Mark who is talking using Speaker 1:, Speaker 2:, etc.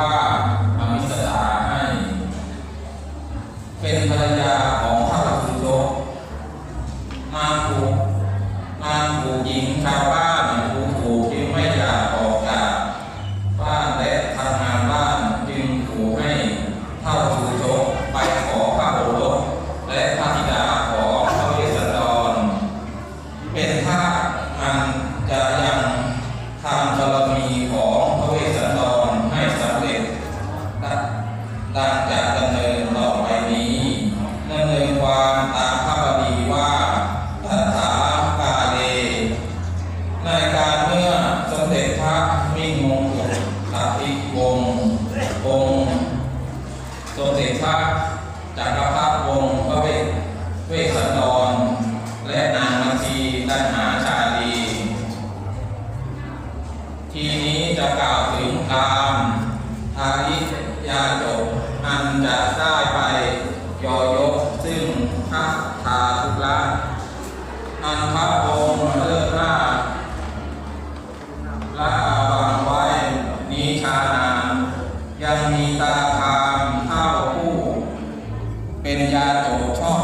Speaker 1: ว่าอมิสตาให้ เป็นภรรยาของพระสุโธมาผูกมาผูกหญิงชาวบ้าน สมเด็จพระจักรพรรดิวงศ์พระเวสเวสสันดร และนางมัชีตันหาชาลี ทีนี้จะกล่าวถึงกามอาริยาจบอันจะได้ไปยอยกซึ่งพระทาทุละอันพ เป็นยาโจชอบ